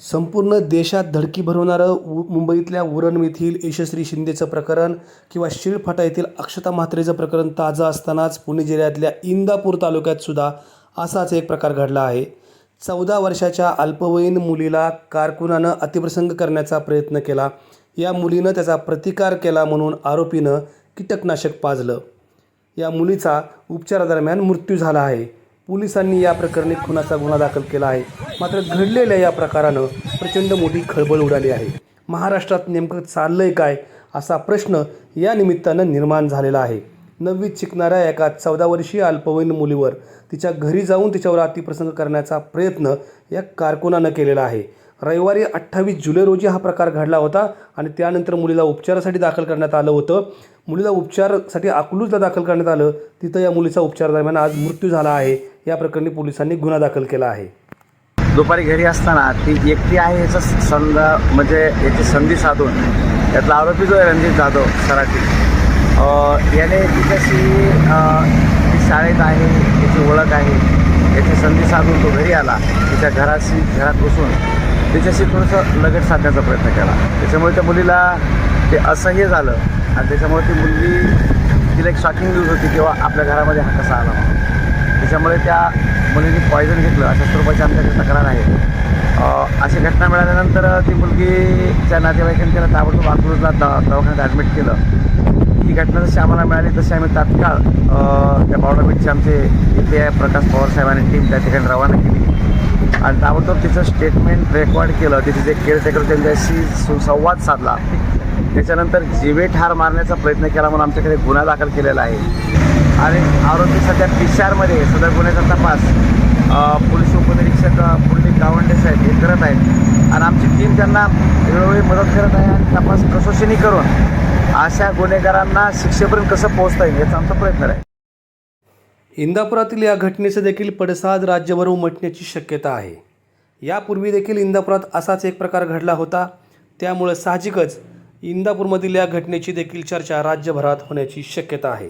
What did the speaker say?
संपूर्ण देशात धडकी भरवणारं उ मुंबईतल्या उरण येथील यशस्वी शिंदेचं प्रकरण किंवा शिळफाटा येथील अक्षता म्हात्रेचं प्रकरण ताजं असतानाच पुणे जिल्ह्यातल्या इंदापूर तालुक्यात सुद्धा असाच एक प्रकार घडला आहे. चौदा वर्षाच्या अल्पवयीन मुलीला कारकुनानं अतिप्रसंग करण्याचा प्रयत्न केला. या मुलीनं त्याचा प्रतिकार केला म्हणून आरोपीनं कीटकनाशक पाजलं. या मुलीचा उपचारादरम्यान मृत्यू झाला आहे. पोलिसांनी या प्रकरणी खुनाचा गुन्हा दाखल केला आहे. मात्र घडलेल्या या प्रकारानं प्रचंड मोठी खळबळ उडाली आहे. महाराष्ट्रात नेमकं चाललंय काय असा प्रश्न या निमित्तानं निर्माण झालेला आहे. नववीत शिकणाऱ्या एका चौदा वर्षीय अल्पवयीन मुलीवर तिच्या घरी जाऊन तिच्यावर अतिप्रसंग करण्याचा प्रयत्न या कारकुनानं केलेला आहे. रविवारी अठ्ठावीस जुलै रोजी हा प्रकार घडला होता आणि त्यानंतर मुलीला उपचारासाठी दाखल करण्यात आलं होतं. मुलीला उपचारासाठी अकलूजला दाखल करण्यात आलं. तिथं या मुलीचा उपचार दरम्यान आज मृत्यू झाला आहे. या प्रकरणी पोलिसांनी गुन्हा दाखल केला आहे. दुपारी घरी असताना ती एकटी आहे याचा संध म्हणजे याची संधी साधून यातला आरोपी जो आहे रणजित जाधव सराठी याने तिच्याशी ती शाळेत आहे याची ओळख आहे याची संधी साधून तो घरी आला तिच्या घराशी घरात बसून तिच्याशी थोडंसं लगेच साधण्याचा प्रयत्न केला. त्याच्यामुळे त्या मुलीला ते असह्य झालं आणि त्याच्यामुळे ती मुलगी तिला एक शॉकिंग न्यूज होती किंवा आपल्या घरामध्ये हा कसा आला त्याच्यामुळे त्या मुलीने पॉयझन घेतलं. अशा स्वरूपाची आमच्याकडे तक्रार आहे. अशी घटना मिळाल्यानंतर ती मुलगीच्या नातेवाईकांनी त्याला ताबडतोब अकलूजला द दवाखान्यात ॲडमिट केलं. ही घटना जशी आम्हाला मिळाली तशी आम्ही तात्काळ त्या बावडाबीटचे आमचे इथे प्रकाश पवार साहेबांनी टीम त्या ठिकाणी रवाना केली. आणि ताबडतोब तिचं स्टेटमेंट रेकॉर्ड केलं. तिथे जे केअरटेकर त्यांच्याशी सुसंवाद साधला. त्याच्यानंतर जीवे ठार मारण्याचा प्रयत्न केला म्हणून आमच्याकडे गुन्हा दाखल केलेला आहे. आणि आरोपी सध्या पिशारमध्ये आरमध्ये सदर गुन्ह्याचा तपास पोलीस उपनिरीक्षक पुंडलिक गावंडे साहेब हे करत आहेत. आणि आमची टीम त्यांना वेळोवेळी मदत करत आहे आणि तपास कसोशीनी करून अशा गुन्हेगारांना शिक्षेपर्यंत कसं पोहोचता येईल याचा आमचा प्रयत्न आहे इंदापुरातील या घटनेचं देखील पडसाद राज्यभर उमटण्याची शक्यता आहे. यापूर्वी देखील इंदापुरात असाच एक प्रकार घडला होता. त्यामुळं साहजिकच इंदापूरमधील या घटनेची देखील चर्चा राज्यभरात होण्याची शक्यता आहे.